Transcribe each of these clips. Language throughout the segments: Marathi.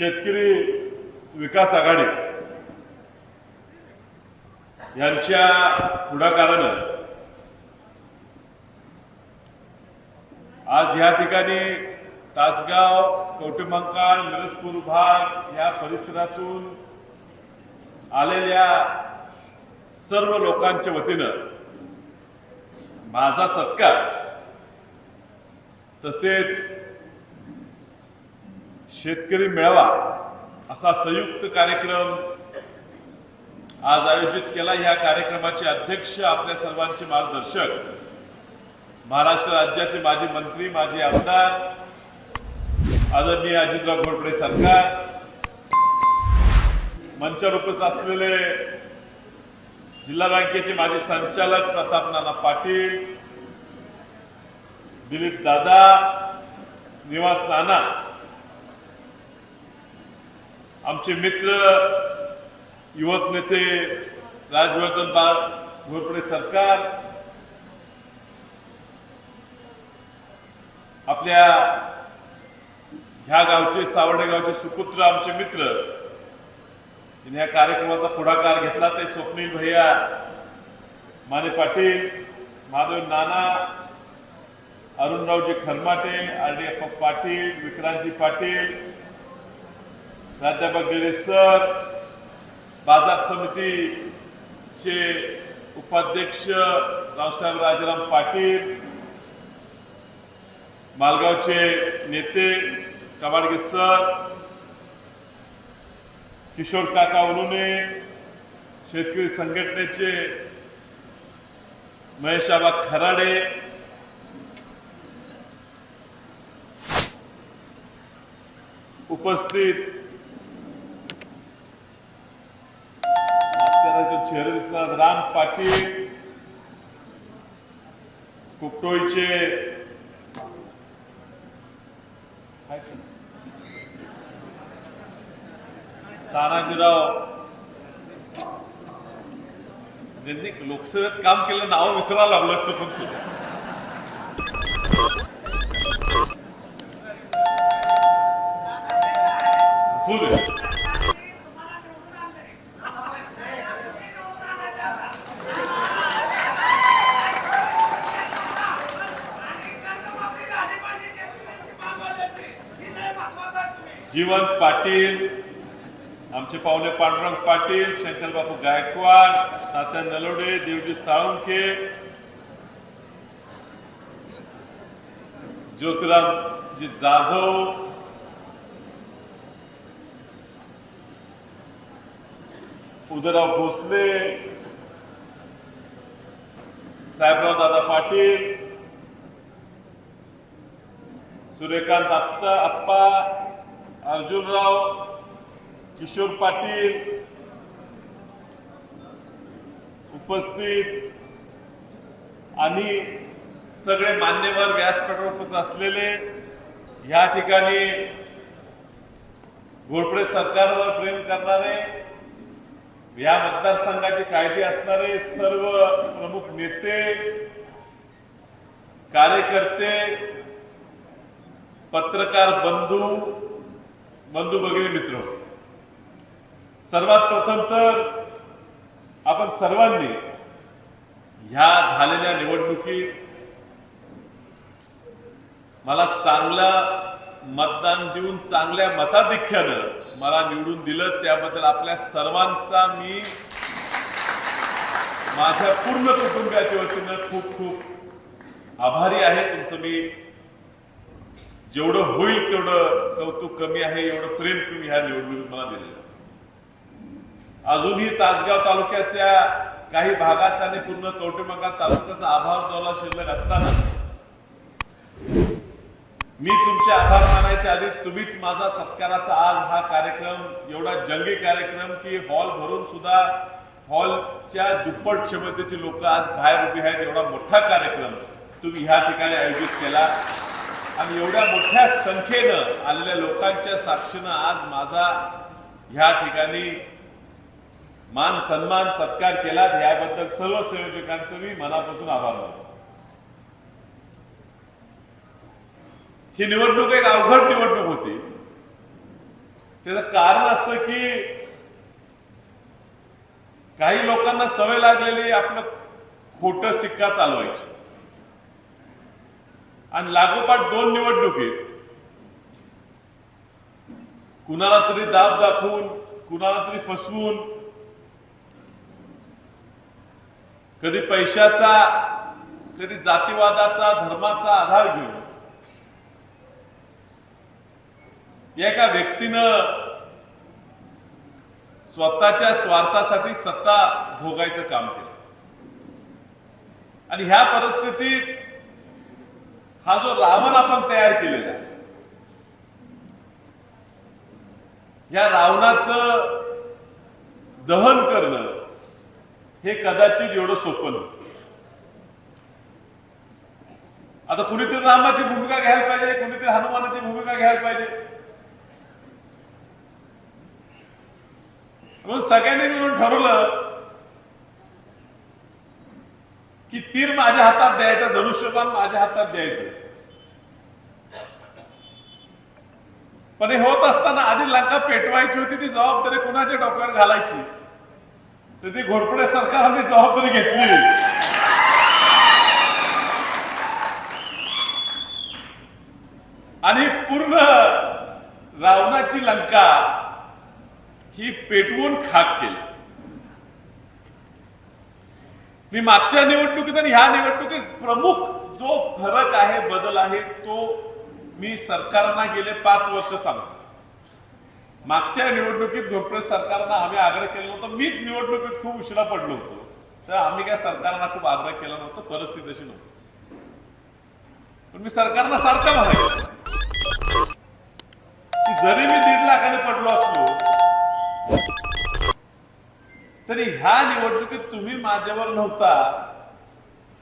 शेतकरी विकास आघाडी यांच्या पुढाकारानं आज या ठिकाणी तासगाव कवटेमंकाळ मिरजपूर भाग या परिसरातून आलेल्या सर्व लोकांच्या वतीनं माझा सत्कार. तसेच शेतकरी मेळावा असा संयुक्त कार्यक्रम आज आयोजित केला. या कार्यक्रमाचे अध्यक्ष आपल्या सर्वांचे मार्गदर्शक महाराष्ट्र राज्याचे माजी मंत्री माजी आमदार आदरणीय अजितराव घोरपडे सरकार मंचावर उपस्थित असलेले जिल्हा बँकेचे माजी संचालक प्रताप नाना पाटील दिलीप दादा निवास नाना आमचे मित्र युवक नेते राजवर्धन बाळ घोरपडे सरकार आपल्या ह्या गावचे सावर्डे गावचे सुपुत्र आमचे मित्र या कार्यक्रमाचा पुढाकार घेतला. ते स्वप्नील भैया माने पाटील माधव नाना अरुणरावजी खरमाटे आर डी पाटील विक्रांतजी पाटील प्राध्यापक गिरीश सर बाजार समितीचे उपाध्यक्ष रावसाहेब राजाराम पाटील मालगावचे नेते कबाडगे सर किशोर काका उलुने शेतकरी संघटनेचे महेश आबा खराडे उपस्थित त्यांचे चेहरे दिसतात राम पाटील. कुपटोळीचे. तानाजीराव. ज्यांनी लोकसभेत काम केलं नाव विसरायला लागलं चुकून चुकून होऊ दे. जीवन पाटील आमचे पाहुणे पांडुरंग पाटील शंकरबापू गायकवाड तात्या नलोडे देवजी साळुंखे ज्योतिरामजी जाधव उदयराव भोसले साहेबराव दादा पाटील सूर्यकांत आप्पा अर्जुनराव किशोर पाटील उपस्थित आणि सगळे मान्यवर व्यासपीठावर असलेले या ठिकाणी घोरपडे सरकारवर प्रेम करणारे या मतदारसंघाची काळजी असणारे सर्व प्रमुख नेते कार्यकर्ते पत्रकार बंधू बंधू भगिनी मित्र. सर्वात प्रथम तर आपण सर्वांनी ह्या झालेल्या निवडणुकीत मला चांगला मतदान देऊन चांगल्या मताधिक्यानं मला निवडून दिलं. त्याबद्दल आपल्या सर्वांचा मी माझ्या पूर्ण कुटुंबाच्या वतीनं खूप खूप आभारी आहे. तुमचं मी जेवढं होईल तेवढं कौतुक कमी आहे एवढं प्रेम तुम्ही ह्या निवडणुकीत मला दिलेलं अजूनही तासगाव तालुक्याच्या काही भागात आणि पूर्ण कवटेमंगा तालुक्याचा आभार द्यायला शिल्लक असताना मी तुमचे आभार मानायच्या आधीच तुम्हीच माझा सत्काराचा आज हा कार्यक्रम एवढा जंगी कार्यक्रम की हॉल भरून सुद्धा हॉलच्या दुप्पट क्षमतेची लोक आज बाहेर उभी आहेत. एवढा मोठा कार्यक्रम तुम्ही ह्या ठिकाणी आयोजित केला. आणि एवढ्या मोठ्या संख्येनं आलेल्या लोकांच्या साक्षीनं आज माझा ह्या ठिकाणी मान सन्मान सत्कार केला. याबद्दल सर्व संयोजकांचं मी मनापासून आभार मानतो. ही निवडणूक एक अवघड निवडणूक होती. त्याचं कारण असं की काही लोकांना सवय लागलेली आपलं खोट शिक्का चालवायची. आणि लागोपाठ दोन निवडणुकीत कुणाला तरी दाब दाखवून कुणाला तरी फसवून कधी पैशाचा कधी जातीवादाचा धर्माचा आधार घेऊन एका व्यक्तीनं स्वतःच्या स्वार्थासाठी सत्ता भोगायचं काम केलं. आणि ह्या परिस्थितीत हा जो रावण आपण तयार केलेला या रावणाचं दहन करणं हे कदाचित एवढं सोपं नव्हतं. आता कुणीतरी रामाची भूमिका घ्यायला पाहिजे कुणीतरी हनुमानाची भूमिका घ्यायला पाहिजे. म्हणून सगळ्यांनी मिळून ठरवलं की तीर माझ्या हातात द्यायचा धनुष्यबाण माझ्या हातात द्यायचं. पण हे होत असताना आधी लंका पेटवायची होती ती जबाबदारी कुणाच्या डोक्यावर घालायची? तर ती घोरपडे सरकारने जबाबदारी घेतली. आणि पूर्ण रावणाची लंका ही पेटवून खाक केली. मी मागच्या निवडणुकीत आणि ह्या निवडणुकीत प्रमुख जो फरक आहे बदल आहे तो मी सरकारना गेले पाच वर्ष सांगतो. मागच्या निवडणुकीत घोरपडे सरकारना आम्ही आग्रह केला नव्हता. मीच निवडणुकीत खूप उशिरा पडलो होतो. तर आम्ही काय सरकारना खूप आग्रह केला नव्हता परिस्थिती तशी नव्हती. पण मी सरकारना सारखं म्हणायचं जरी मी दीड लाखाने पडलो असलो तरी ह्या निवडणुकीत तुम्ही माझ्यावर नव्हता.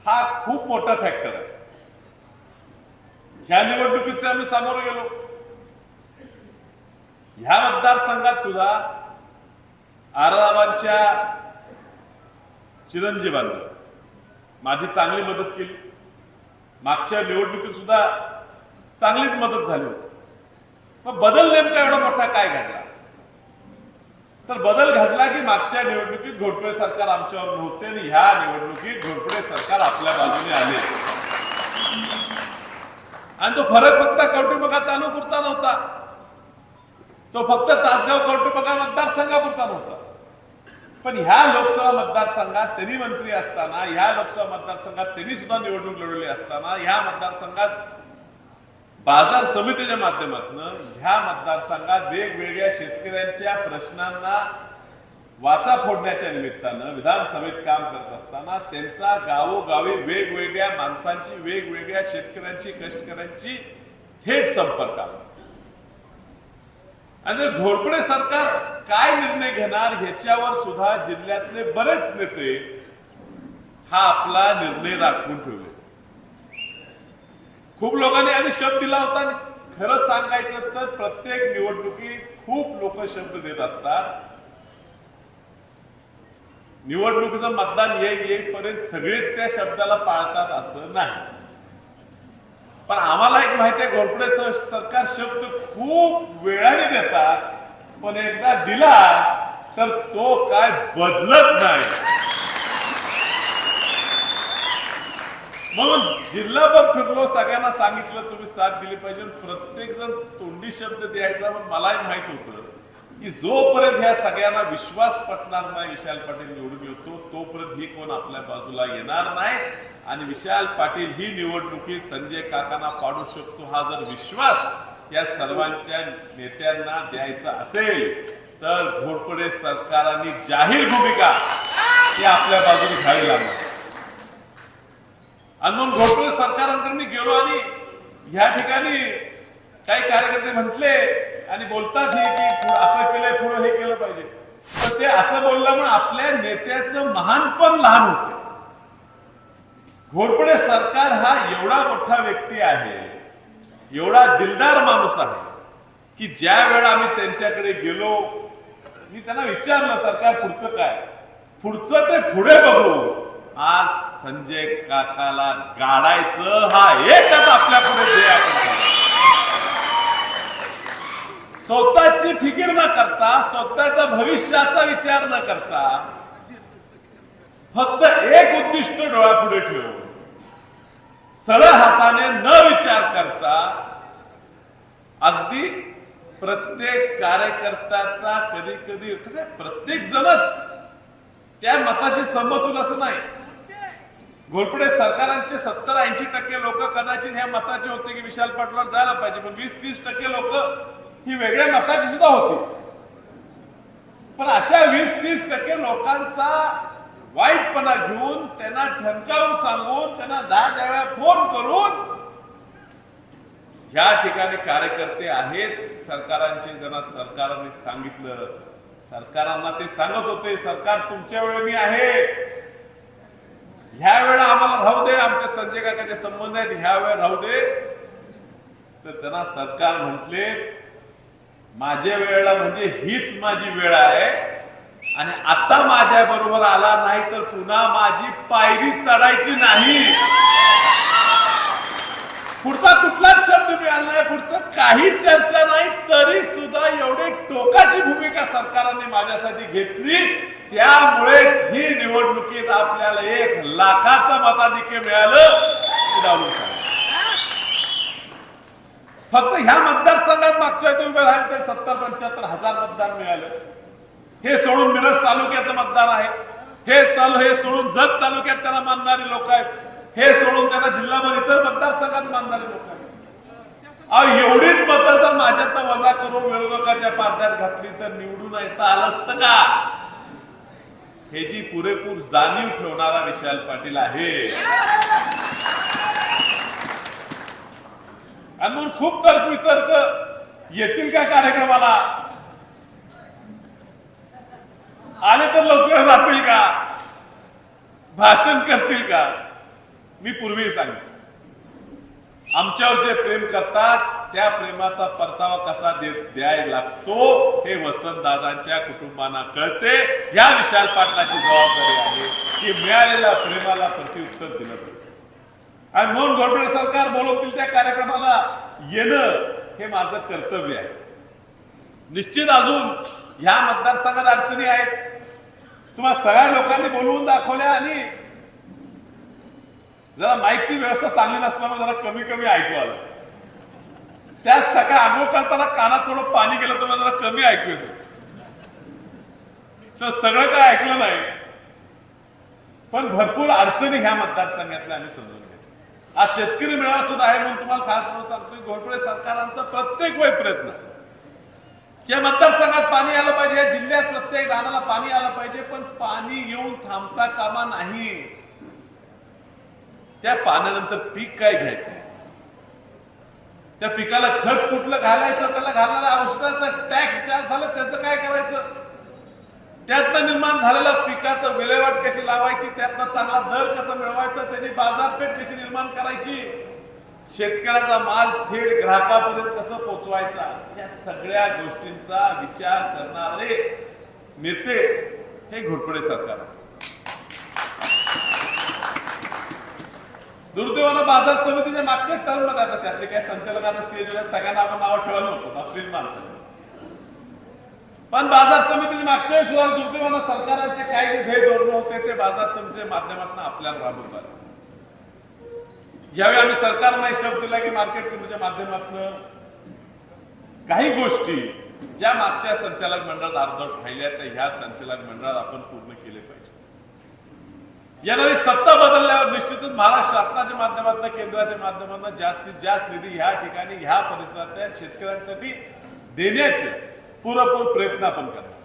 हा खूप मोठा फॅक्टर आहे. ह्या निवडणुकीचे आम्ही सामोरं गेलो. ह्या मतदारसंघात सुद्धा आराबांच्या चिरंजीवांनी माझी चांगली मदत केली. मागच्या निवडणुकीत सुद्धा चांगलीच मदत झाली होती. मग बदल नेमका एवढा मोठा काय घडला? तर बदल घडला की मागच्या निवडणुकीत घोरपडे सरकार आमच्यावर नव्हते आणि ह्या निवडणुकीत घोरपडे सरकार आपल्या बाजूने आले. आणि तो फरक फक्त कौटुंबकात तालुपुरता नव्हता. तो फक्त तासगाव कौटुंबका मतदारसंघापुरता नव्हता. पण ह्या लोकसभा मतदारसंघात त्यांनी मंत्री असताना ह्या लोकसभा मतदारसंघात त्यांनी सुद्धा निवडणूक लढवली असताना ह्या मतदारसंघात बाजार समितीच्या माध्यमातून ह्या मतदारसंघात वेगवेगळ्या शेतकऱ्यांच्या प्रश्नांना वाचा फोडण्याच्या निमित्तानं विधानसभेत काम करत असताना त्यांचा गावोगावी वेगवेगळ्या माणसांची वेगवेगळ्या शेतकऱ्यांची कष्टकऱ्यांची थेट संपर्क आणि घोरपडे सरकार काय निर्णय घेणार ह्याच्यावर सुद्धा जिल्ह्यातले बरेच नेते हा आपला निर्णय राखून ठेवले. खूप लोकांनी आणि शब्द दिला होता आणि खरं सांगायचं तर प्रत्येक निवडणुकीत खूप लोक शब्द देत असतात. निवडणुकीचं मतदान येईल येईपर्यंत सगळेच त्या शब्दाला पाळतात असं नाही. पण आम्हाला एक माहिती आहे घोरपडे सर- सरकार शब्द खूप वेळाने देतात पण एकदा दिला तर तो काय बदलत नाही. म्हणून जिल्हाभर फिरलो सगळ्यांना सांगितलं तुम्ही साथ दिली पाहिजे. प्रत्येक जण तोंडी शब्द द्यायचा पण मलाही माहीत होतं की जोपर्यंत ह्या सगळ्यांना विश्वास पटणार नाही विशाल पाटील निवडून येतो तोपर्यंत ही कोण आपल्या बाजूला येणार नाही. आणि विशाल पाटील ही निवडणुकीत संजय काकांना पाडू शकतो हा जर विश्वास या सर्वांच्या नेत्यांना द्यायचा असेल तर घोरपडे सरकारांनी जाहीर भूमिका ही आपल्या बाजूने घ्यावी लागणार. आणि मग घोटळे सरकारांकडे मी गेलो आणि ह्या ठिकाणी काही कार्यकर्ते म्हटले आणि बोलतात हे की असं केलंय पुढं हे केलं पाहिजे. तर ते असं बोलल्यामुळे आपल्या नेत्याचं महानपण लहान होत. घोरपडे सरकार हा एवढा मोठा व्यक्ती आहे एवढा दिलदार माणूस आहे की ज्या वेळा आम्ही त्यांच्याकडे गेलो मी त्यांना विचारलं सरकार पुढचं काय? पुढचं ते पुढे बघू. आज संजय काकाला गाडायचं हा एकच आपल्या पुढे स्वतःची फिकीर न करता स्वतःचा भविष्याचा विचार न करता फक्त एक उद्दिष्ट डोळ्यापुढे ठेवून सरळ हाताने न विचार करता अगदी प्रत्येक कार्यकर्त्याचा कधी कधी कसं प्रत्येक जणच त्या मताशी सहमत असं नाही. घोरपडे सरकारांचे सत्तर ऐंशी टक्के लोक कदाचित ह्या मताचे होते की विशाल पाटलावर जायला पाहिजे पण वीस तीस टक्के लोक ही वेगळ्या मताची सुद्धा होती. पण अशा वीस तीस टक्के लोकांचा वाईटपणा घेऊन त्यांना ठणकावून सांगून त्यांना दहा दहा वेळा फोन करून या ठिकाणी कार्यकर्ते आहेत. सरकारांचे ज्यांना सरकारने सांगितलं सरकारांना ते सांगत होते सरकार तुमच्या वेळी मी आहे. ह्या वेळा आम्हाला राहू दे आमच्या संजय काकाचे संबंध आहेत ह्या वेळा राहू दे. तर त्यांना सरकार म्हटले माझ्या वेळेला म्हणजे हीच माझी वेळ आहे आणि आता माझ्या बरोबर आला नाही तर पुन्हा माझी पायरी चढायची नाही. पुढचा कुठलाच शब्द मिळाला नाही पुढचं काही चर्चा नाही तरी सुद्धा एवढी टोकाची भूमिका सरकारने माझ्यासाठी घेतली. त्यामुळेच ही निवडणुकीत आपल्याला एक लाखाचं मताधिक्य मिळालं फक्त ह्या मतदारसंघात मागच्या उभे राहिले तर सत्तर पंच्याहत्तर हजार मतदान मिळालं. हे सोडून मिरज तालुक्याचं मतदान आहे. हे चाल हे सोडून जत तालुक्यात त्यांना मानणारी लोक आहेत. हे सोडून त्यांना जिल्ह्यामध्ये इतर मतदारसंघात मानणारे लोक आहेत. एवढीच मतं जर माझ्यात वजा करून विरोधकाच्या पारड्यात घातली तर निवडून येता आलं असतं का? ह्याची पुरेपूर जाणीव ठेवणारा विशाल पाटील आहे. आणि म्हणून खूप तर्क वितर्क येतील का कार्यक्रमाला? आले तर लवकर जातील का? भाषण करतील का? मी पूर्वी सांगितलं आमच्यावर जे प्रेम करतात त्या प्रेमाचा परतावा कसा देत द्यायला लागतो हे वसंत दादांच्या कुटुंबांना कळते. या विशाल पाटलाची जबाबदारी आहे की मिळालेल्या प्रेमाला प्रतिउत्तर दिलं पाहिजे. आणि म्हणून घोरपडे सरकार बोलवतील त्या कार्यक्रमाला येणं हे माझं कर्तव्य आहे. निश्चित अजून ह्या मतदारसंघात अडचणी आहेत. तुम्हाला सगळ्या लोकांनी बोलवून दाखवल्या आणि जरा माईकची व्यवस्था चांगली नसल्यामुळे जरा कमी कमी ऐकू आलं. त्यात सकाळी आंघोळ करताना कानात थोडं पाणी गेलं तर मला जरा कमी ऐकू येत. तर सगळं काय ऐकलं नाही. पण भरपूर अडचणी ह्या मतदारसंघातल्या आम्ही समजून घेतल्या. आज शेतकरी मेळावा सुद्धा आहे म्हणून तुम्हाला खास म्हणून सांगतोय घोरपडे सरकारांचा प्रत्येक वेळ प्रयत्न. या मतदारसंघात पाणी आलं पाहिजे या जिल्ह्यात प्रत्येक दानाला पाणी आलं पाहिजे पण पाणी येऊन थांबता कामा नाही. त्या पाण्यानंतर पीक काय घ्यायचं? त्या पिकाला खत कुठलं घालायचं? त्याला घालणारा औषधाचा टॅक्स जास्त झालं त्याचं काय करायचं? त्यातनं निर्माण झालेला पिकाचं विल्हेवाट कशी लावायची? त्यातनं चांगला दर कसा मिळवायचा? त्याची बाजारपेठ कशी निर्माण करायची? शेतकऱ्याचा माल थेट ग्राहकापर्यंत कसं पोचवायचा? या सगळ्या गोष्टींचा विचार करणारे नेते हे घोरपडे सरकार. आहे. दुर्दैवानं बाजार समितीच्या मागच्या टर्मला जातात त्यातले काही संचालकांना स्टेजवर सगळ्यांना आपण नावं ठेवायला नको. आपलीच माणसं पण बाजार समितीच्या मागच्या वेळी दुर्दैवानं सरकारांचे काही जे ध्येय धोरण होते ते बाजार समितीच्या माध्यमातून आपल्याला राबवतात ज्यावेळी आम्ही सरकारने शब्द दिला की मार्केट कमिटीच्या माध्यमातून काही गोष्टी ज्या मागच्या संचालक मंडळात अर्धवट राहिल्या त्या ह्या संचालक मंडळात आपण पूर्ण केले येणारी सत्ता बदलल्यावर निश्चितच महाराष्ट्र शासनाच्या माध्यमातून केंद्राच्या माध्यमातून जास्तीत जास्त निधी ह्या ठिकाणी ह्या परिसरातल्या शेतकऱ्यांसाठी देण्याचे पुरेपूर प्रयत्न आपण करणार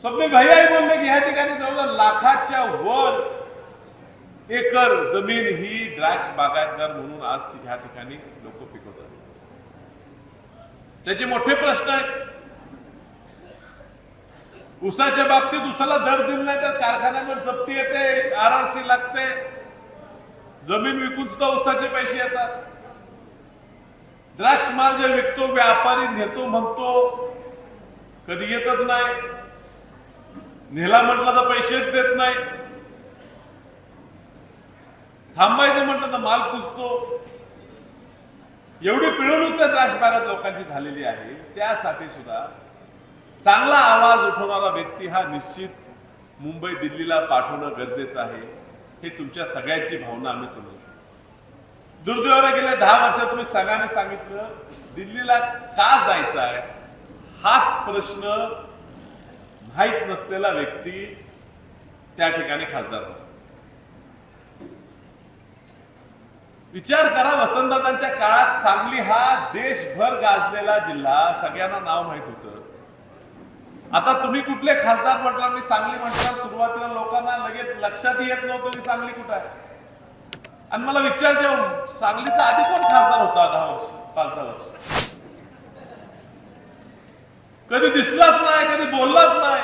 स्वप्ने भैयाही बोलले की ह्या ठिकाणी जवळजवळ लाखाच्या वर एकर जमीन ही द्राक्ष बागायतदार म्हणून आज ह्या ठिकाणी लोक पिकवतात. त्याचे मोठे प्रश्न आहेत. उसाच्या बाबतीत उसाला दर दिला नाही तर कारखान्यावर जप्ती येते आर आर सी लागते. जमीन विकून सुद्धा उसाचे पैसे येतात. द्राक्ष माल जे विकतो व्यापारी नेतो म्हणतो कधी येतच नाही. नेला म्हटलं तर पैसेच देत नाही. थांबायचं म्हटलं तर माल कुसतो एवढी पिळवणूक त्या द्राक्ष बागात लोकांची झालेली आहे त्यासाठी सुद्धा चांगला आवाज उठवणारा व्यक्ती हा निश्चित मुंबई दिल्लीला पाठवणं गरजेचं आहे हे तुमच्या सगळ्याची भावना आम्ही समजू शकतो. दुर्दैवाने गेल्या दहा वर्षात तुम्ही सगळ्यांनी सांगितलं दिल्लीला का जायचं आहे हाच प्रश्न माहीत नसलेला व्यक्ती त्या ठिकाणी खासदार झाला. विचार करा वसंतदादांच्या काळात सांगली हा देशभर गाजलेला जिल्हा सगळ्यांना नाव माहीत होतं. आता तुम्ही कुठले खासदार म्हटला मी सांगली म्हटलं सुरुवातीला लोकांना लगेच लक्षात येत नव्हतं की सांगली कुठं आहे. आणि मला विचारायचं सांगलीचा आधी कोण खासदार होता दहा वर्ष पाच दहा वर्ष? कधी दिसलाच नाही कधी बोललाच नाही.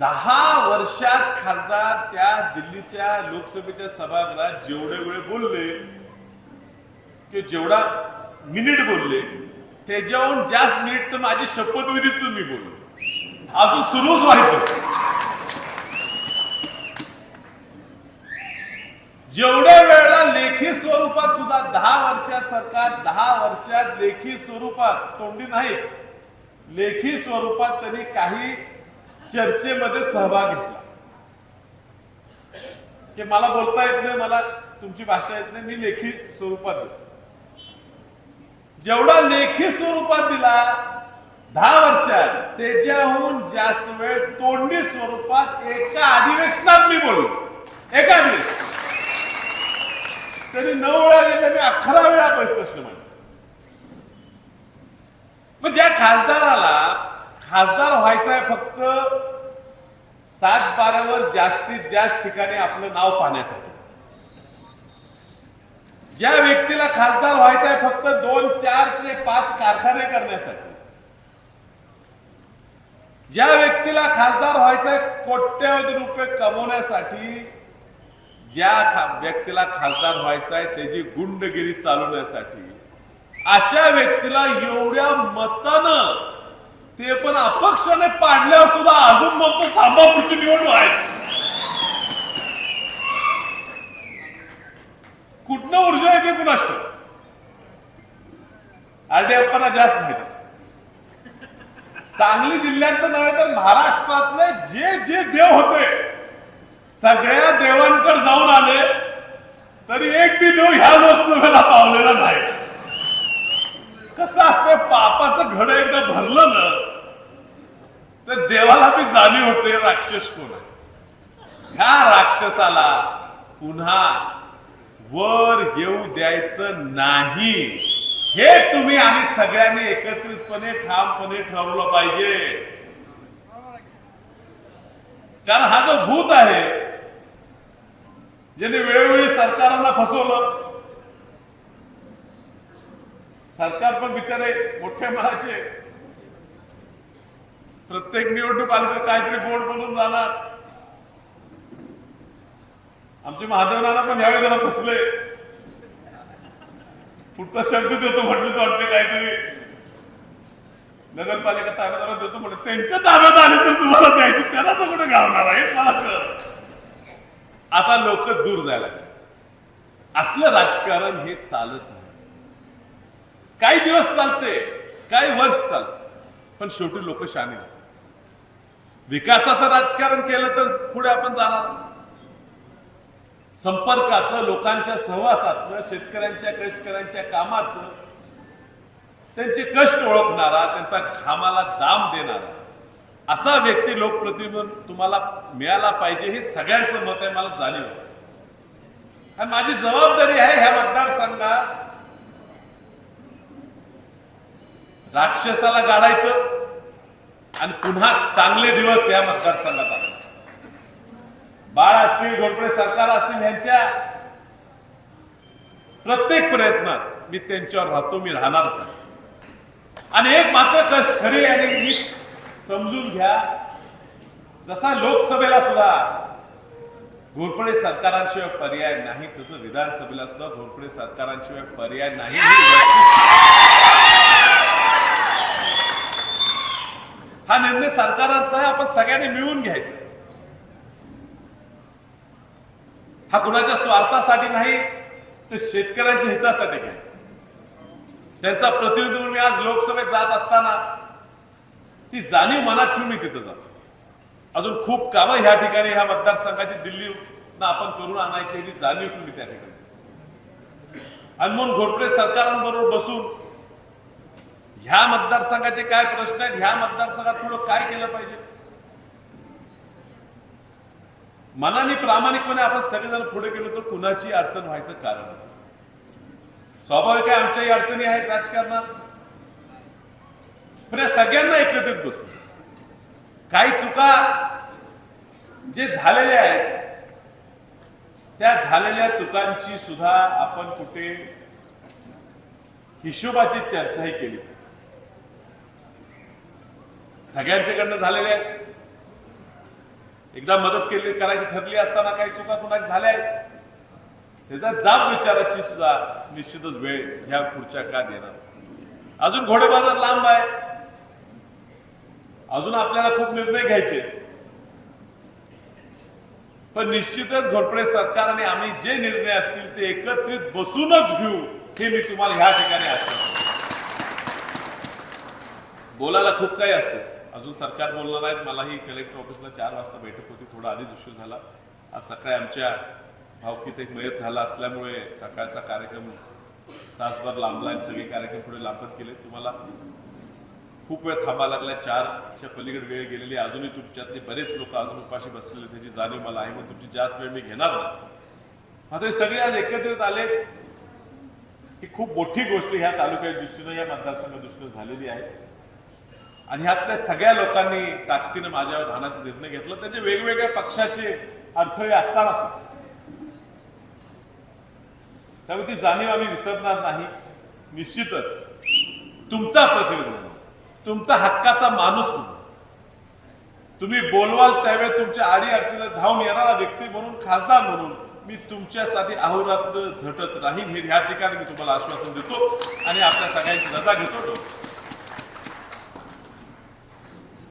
दहा वर्षात खासदार त्या दिल्लीच्या लोकसभेच्या सभागृहात जेवढे वेळ बोलले की जेवढा मिनिट बोलले त्याच्याहून जास्त मिनिट तर माझी शपथविधीत तुम्ही बोललो अजून सुरूच व्हायचं. जेवढ्या वेळेला लेखी स्वरूपात सुद्धा दहा वर्षात सरकार दहा वर्षात लेखी स्वरूपात तोंडी नाहीच. लेखी स्वरूपात त्यांनी काही चर्चेमध्ये सहभाग घेतला. की मला बोलता येत नाही मला तुमची भाषा येत नाही मी लेखी स्वरूपात देतो जेवढा लेखी स्वरूपात दिला दहा वर्षात त्याच्याहून जास्त वेळ तोंडी स्वरूपात एका अधिवेशनात मी बोललो. एका अधिवेशन तरी नऊ वेळा गेल्या मी अकरा वेळा प्रश्न मांडले. मग ज्या खासदाराला खासदार व्हायचं आहे फक्त सात बारावर जास्तीत जास्त ठिकाणी आपलं नाव पाहण्यासाठी. ज्या व्यक्तीला खासदार व्हायचा आहे फक्त दोन चार चे पाच कारखाने करण्यासाठी. ज्या व्यक्तीला खासदार व्हायचंय कोट्यावधी कोट्यवधी रुपये कमवण्यासाठी ज्या खा- व्यक्तीला खासदार व्हायचंय त्याची गुंडगिरी चालवण्यासाठी अशा व्यक्तीला एवढ्या मतानं ते पण अपक्षाने पाडल्यावर सुद्धा अजून म्हणतो थांबा पुढची निवडणूक आहे. ऊर्जा येते कुणाष्ट आरडीएफना जास्त माहीत सांगली जिल्ह्यातलं नव्हे तर महाराष्ट्रातले जे जे देव होते सगळ्या देवांकडे जाऊन आले तरी एक बी देव ह्या लोकसभेला पावलेला नाही. कसं असते पापाचं घड एकदा भरलं ना तर देवाला बी जाणीव होते राक्षस कोण आहे. ह्या राक्षसाला पुन्हा वर येऊ द्यायचं नाही. हे तुम्ही आम्ही सगळ्यांनी एकत्रितपणे ठामपणे ठरवलं पाहिजे. कारण हा जो भूत आहे ज्याने वेळोवेळी सरकारांना फसवलं सरकार पण बिचारे मोठ्या मनाचे. प्रत्येक निवडणूक आली तर काहीतरी बोर्ड बनून जाणार. आमचे महादेव नाना पण यावेळी जरा फसले. पुढचा शब्द देतो म्हटलं तर वाटते काहीतरी. नगरपालिका ताब्यात देतो म्हटलं त्यांच्या ताब्यात आले तर तुम्हाला द्यायचे त्याला तर कुठे घालणार आहे? मला आता लोक दूर जायला असलं राजकारण हे चालत नाही. काही दिवस चालते काही वर्ष चालते पण शेवटी लोक शाने विकासाचं राजकारण केलं तर पुढे आपण जाणार. संपर्काचं लोकांच्या सहवासातलं शेतकऱ्यांच्या कष्टकऱ्यांच्या कामाचं त्यांचे कष्ट ओळखणारा त्यांचा घामाला दाम देणारा असा व्यक्ती लोकप्रतिनिधी तुम्हाला मिळाला पाहिजे हे सगळ्यांचं मत आहे मला जाणीव आहे. आणि माझी जबाबदारी आहे ह्या मतदारसंघात राक्षसाला गाडायचं आणि पुन्हा चांगले दिवस या मतदारसंघात आले बाळ असतील घोडपडे सरकार असतील यांच्या प्रत्येक प्रयत्नात मी त्यांच्यावर राहतो मी राहणारच आहे आणि एक मात्र कष्ट खरी आणि नीट समजून घ्या. जसा लोकसभेला सुद्धा घोरपडे सरकारांशिवाय पर्याय नाही तसं विधानसभेला सुद्धा घोरपडे सरकारांशिवाय पर्याय नाही. हा निर्णय सरकारांचा आहे आपण सगळ्यांनी मिळून घ्यायचा. हा कुणाच्या स्वार्थासाठी नाही तर शेतकऱ्यांच्या हितासाठी घ्यायचं. त्यांचा प्रतिनिधी म्हणून आज लोकसभेत जात असताना ती जाणीव मनात ठेवून मी तिथं जातो. अजून खूप कामं ह्या ठिकाणी ह्या मतदारसंघाची दिल्ली आपण करून आणायची ही जाणीव ठेवली त्या ठिकाणी अनमोल घोरपडे सरकारांबरोबर बसून ह्या मतदारसंघाचे काय प्रश्न आहेत ह्या मतदारसंघात पुढे काय केलं पाहिजे? मनाने प्रामाणिकपणे आपण सगळेजण पुढे गेलो तर कुणाची अडचण व्हायचं कारण स्वाभाविक आहे आमच्याही अडचणी आहेत राजकारणात? पण या सगळ्यांना एकत्रित बसून. काही चुका जे झालेल्या आहेत त्या झालेल्या चुकांची सुद्धा आपण कुठे हिशोबाची चर्चाही केली. सगळ्यांच्याकडनं झालेल्या आहेत. एकदा मदत केली करायची ठरली असताना काही चुका कुणाची झाल्या आहेत त्याचा जाब विचाराची सुद्धा निश्चितच वेळ ह्या पुढच्या काळात येणार अजून घोडेबाजार लांब आहे. अजून आपल्याला खूप निर्णय घ्यायचे. पण निश्चितच घोरपडे सरकार आणि आम्ही जे निर्णय असतील ते एकत्रित बसूनच घेऊ हे मी तुम्हाला ह्या ठिकाणी आश्वासन बोलायला खूप काही असतं. अजून सरकार बोलणार आहेत मलाही कलेक्टर ऑफिसला चार वाजता बैठक होती. थोडा आधीच उशीर झाला. आज सकाळी आमच्या भावकीत एक मयत झाला असल्यामुळे सकाळचा कार्यक्रम तासभर लांबला सगळे कार्यक्रम पुढे लांबत केले तुम्हाला खूप वेळ थांबा लागला. चारच्या पलीकडे वेळ गेलेली. अजूनही तुमच्यातले बरेच लोक अजून उपाशी बसलेले. त्याची जाणीव मला आहे मग तुमची जास्त वेळ मी घेणार नाही. आता हे सगळे आज एकत्रित आले ही खूप मोठी गोष्ट ह्या तालुक्याच्या दृष्टीनं या मतदारसंघ दृष्टीनं झालेली आहे. आणि ह्यातल्या सगळ्या लोकांनी ताकदीनं माझ्यावर धानाचा निर्णय घेतला. त्याचे वेगवेगळ्या पक्षाचे अडथळे असताना सुद्धा. त्यामुळे ती जाणीव आम्ही विसरणार नाही. निश्चितच तुमचा प्रतिनिधी म्हणून तुमचा हक्काचा माणूस म्हणून तुम्ही बोलवाल त्यावेळी तुमच्या आडी अडचणीला धावून येणारा व्यक्ती म्हणून खासदार म्हणून मी तुमच्यासाठी अहोरात्र झटत राहीन हे ह्या ठिकाणी मी तुम्हाला आश्वासन देतो आणि आपल्या सगळ्यांची रजा घेतो.